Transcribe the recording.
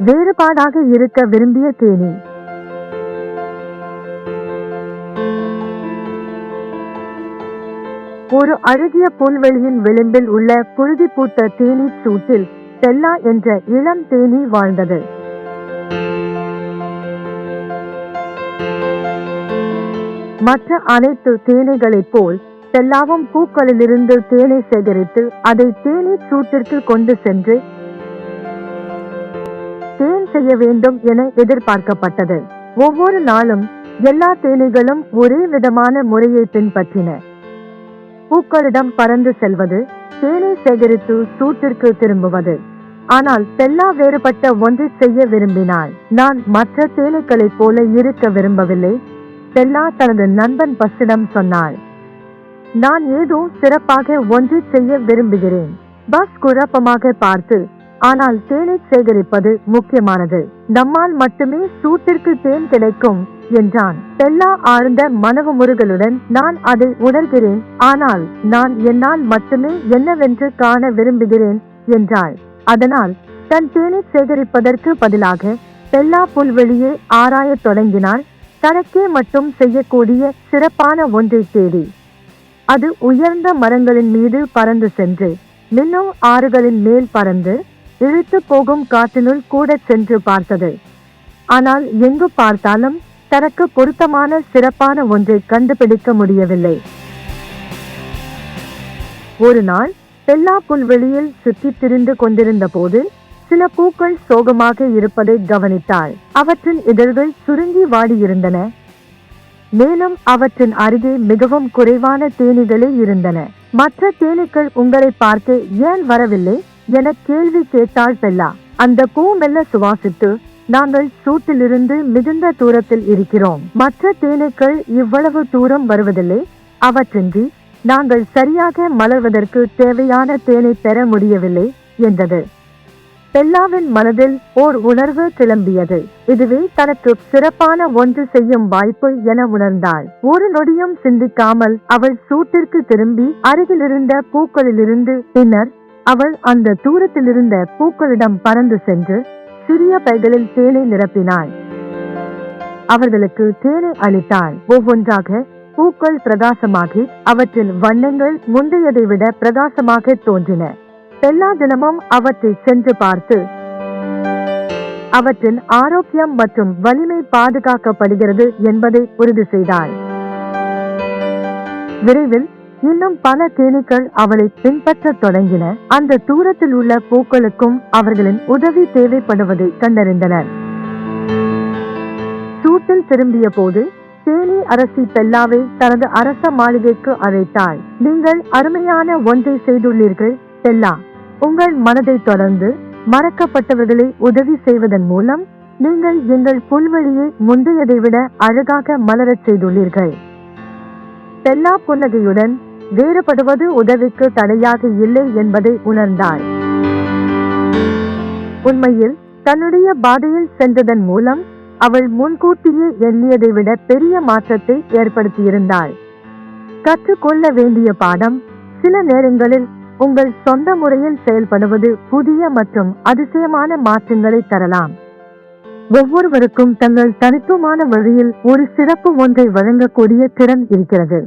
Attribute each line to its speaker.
Speaker 1: வேறுபாடாக இருக்க விரும்பிய தேனி. ஒரு அழகிய புல்வெளியின் விளிம்பில் உள்ள புழுதி பூத்த தேனி சூட்டில் செல்லா என்ற இளம் தேனீ வாழ்ந்தது. மற்ற அனைத்து தேனைகளைப் போல் செல்லாவும் பூக்களிலிருந்து தேனை சேகரித்து அதை தேனீ சூட்டிற்கு கொண்டு சென்று செய்ய வேண்டும் என எதிர்பார்க்கப்பட்டது. ஒவ்வொரு நாளும் எல்லா தேனீகளும் ஒரே விதமான முறையை பின்பற்றின. பூக்களிடம் பறந்து செல்வது தேனை சேகரித்து சூட்டிற்கு திரும்புவது. ஆனால் செல்லா வேறுபட்ட ஒன்றை செய்ய விரும்பினாள் நான் மற்ற தேனீக்களைப் போல இருக்க விரும்பவில்லை செல்லா தனது நண்பன் பஸ்ஸிடம் சொன்னாள். நான் ஏதோ சிறப்பாக ஒன்றை செய்ய விரும்புகிறேன். பஸ் குழப்பமாக பார்த்து ஆனால் தேனை சேகரிப்பது முக்கியமானது. நம்மால் மட்டுமே சூட்டிற்கு தேன் கிடைக்கும் என்றான். பெல்லா ஆழ்ந்த மனவு முருகலுடன் நான் அதை உணர்கிறேன் ஆனால் நான் என்னால் மட்டுமே என்னவென்று காண விரும்புகிறேன் என்றாள். அதனால் தன் தேனை சேகரிப்பதற்கு பதிலாக பெல்லா புல்வெளியை ஆராயத் தொடங்கினாள் தனக்கே மட்டும் செய்யக்கூடிய சிறப்பான ஒன்றை தேடி. அது உயர்ந்த மரங்களின் மீது பறந்து சென்று மின்னும் ஆறுகளின் மேல் பறந்து இழுத்து போகும் காற்றினுள் கூட சென்று பார்த்தது. ஆனால் எங்கு பார்த்தாலும் தனக்கு பொருத்தமான சிறப்பான ஒன்றை கண்டுபிடிக்க முடியவில்லை. ஒரு நாள் பெல்லா புல்வெளியில் சுற்றி திரிந்து கொண்டிருந்த போது சில பூக்கள் சோகமாக இருப்பதை கவனித்தாள். அவற்றின் இதழ்கள் சுருங்கி வாடியிருந்தன. மேலும் அவற்றின் அருகே மிகவும் குறைவான தேனீகளே இருந்தன. மற்ற தேனீக்கள் உங்களை பார்க்க ஏன் வரவில்லை? என கேள்வி கேட்டாள் பெல்லா. அந்த பூ மெல்ல சுவாசித்து நாங்கள் சூட்டிலிருந்து மிகுந்த தூரத்தில் இருக்கிறோம். மற்ற தேனீக்கள் இவ்வளவு தூரம் வருவதில்லை. அவற்றின்றி நாங்கள் சரியாக மலர்வதற்கு தேவையான தேனை பெற முடியவில்லை என்றது. பெல்லாவின் மனதில் ஓர் உணர்வு கிளம்பியது இதுவே தனக்கு சிறப்பான ஒன்று செய்யும் வாய்ப்பு என உணர்ந்தாள். ஒரு நொடியும் சிந்திக்காமல் அவள் சூட்டிற்கு திரும்பி அருகிலிருந்த பூக்களிலிருந்து பின்னர் அவள் அந்த தூரத்தில் இருந்த பூக்களிடம் பறந்து சென்று சிறிய பைகளில் தேனை நிரப்பினாள். அவர்களுக்கு தேனை அளித்தாள். ஒவ்வொன்றாக பூக்கள் பிரகாசமாகி அவற்றில் வண்ணங்கள் முந்தையதை விட பிரகாசமாக தோன்றின. எல்லா தினமும் அவற்றை சென்று பார்த்து அவற்றின் ஆரோக்கியம் மற்றும் வலிமை பாதுகாக்கப்படுகிறது என்பதை உறுதி செய்தாள். விரைவில் இன்னும் பல தேனீக்கள் அவளை பின்பற்றத் தொடங்கின. அந்த தூரத்தில் உள்ள பூக்களுக்கும் அவர்களின் உதவி தேவைப்படுவதை கண்டறிந்தனர். சூட்டில் திரும்பிய போது தேனி அரசி பெல்லாவை தனது அரச மாளிகைக்கு அழைத்தாள். நீங்கள் அருமையான ஒன்றை செய்துள்ளீர்கள் பெல்லா. உங்கள் மனதை தொடர்ந்து மறக்கப்பட்டவர்களை உதவி செய்வதன் மூலம் நீங்கள் எங்கள் புல்வெளியை முந்தையதை விட அழகாக மலரச் செய்துள்ளீர்கள். பெல்லா புன்னகையுடன் வேறுபடுவது உதவிக்கு தடையாக இல்லை என்பதை உணர்ந்தார். உண்மையில் தன்னுடைய பாதையில் சென்றதன் மூலம் அவள் முன்கூட்டியே எண்ணியதை விட பெரிய மாற்றத்தை ஏற்படுத்தியிருந்தாள். கற்றுக்கொள்ள வேண்டிய பாடம் சில நேரங்களில் உங்கள் சொந்த முறையில் செயல்படுவது புதிய மற்றும் அதிசயமான மாற்றங்களை தரலாம். ஒவ்வொருவருக்கும் தங்கள் தனித்துவமான வழியில் ஒரு சிறப்பு ஒன்றை வழங்கக்கூடிய திறன் இருக்கிறது.